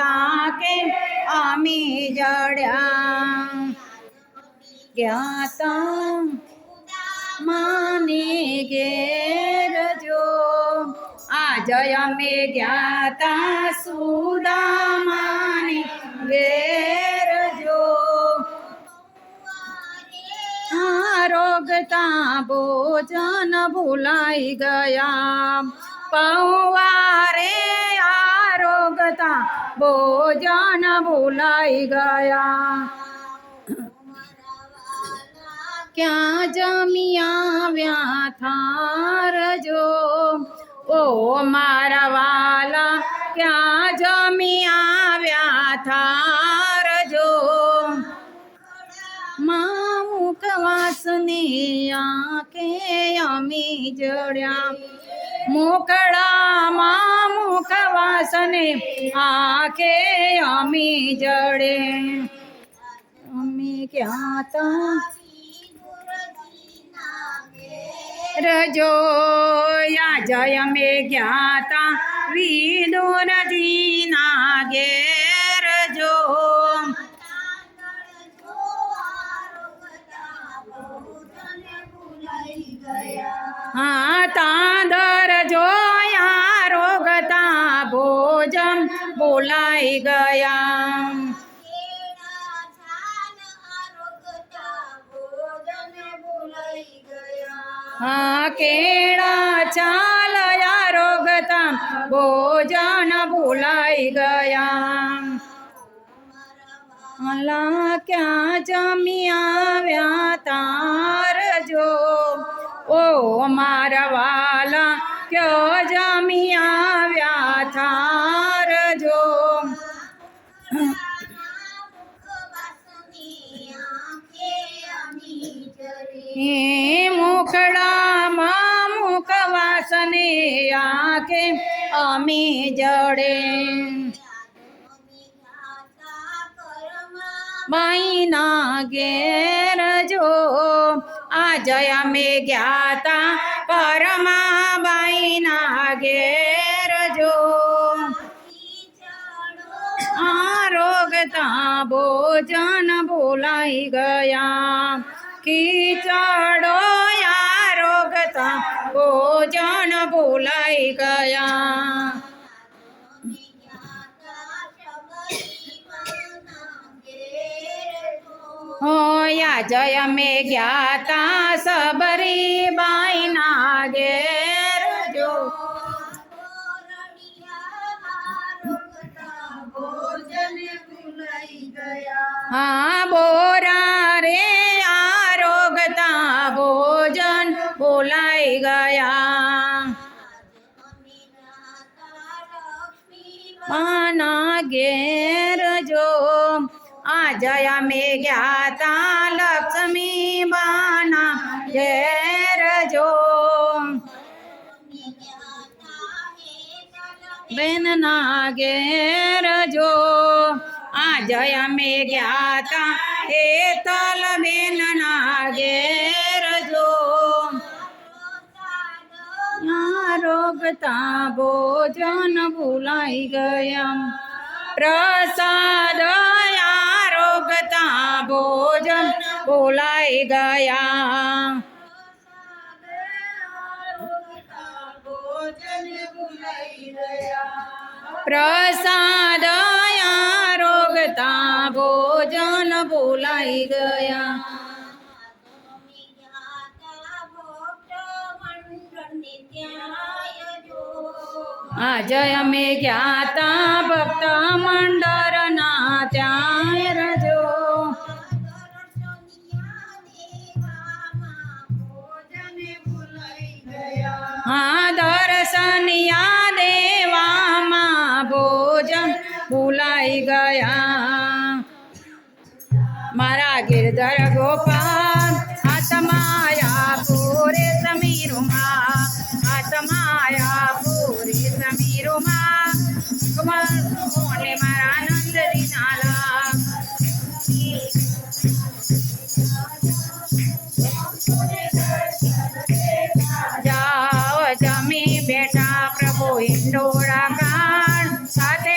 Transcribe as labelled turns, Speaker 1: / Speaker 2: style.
Speaker 1: आके आम्ही मानी ज्ञाता रजो। आ जय मे ज्ञाता सुदा मानी गे रजो। गेरजो रोगता भोजन भुलाई गया। पौआ वो जाना बोलाई गया। क्या जमिया व्या थार जो ओ मारा वाला क्या जमिया व्या थार जो मामुक वासने के अमी जोड़िया। मुकड़ा मामुक वा આંખે અમી જડે અમે ક્યાં તા રજો યા જય અમે જ્ઞાતા વિદુરજી ના ઘેર જો હા बोलाई गया हाँ केड़ा चाल या आरोगता भोजन भुलाई गया अला क्या जमिया व्या तार जो, ओ मार वाला क्यों जमी મુખડામાં મુખ વાસને આંખે અમી જડે બાઈના ઘેર જો આજ અમે જ્ઞાતા પરમા બાઈના ઘેર જો આરોગતા ભોજન ભૂલાઈ ગયા કીચડો गया। हो या जय में ज्ञाता सबरी बाई नागे हाँ बोरा रे, आरोगता भोजन, बोलाई गया। માના ઘેર જો આજ અમે જ્ઞાતા લક્ષ્મી બાના ઘેર જો બેનના ઘેર જો આજ અમે જ્ઞાતા હેતલ બેનના ઘેર જો રોગતા ભોજન ભૂલાઈ ગયા પ્રસાદ આરોગતા ભોજન ભૂલાઈ ગયા પ્રસાદ આરોગતા ભોજન ભૂલાઈ ગયા આજ અમે જ્ઞાતા ભક્ત हाँ दर्शनिया देवा माँ भोजन भुलाई गया। मारा गिरधर गोपाल आत्माया पूरे समीर माँ आत्माया पूरे समीरु माँ कमल सोने माँ tá?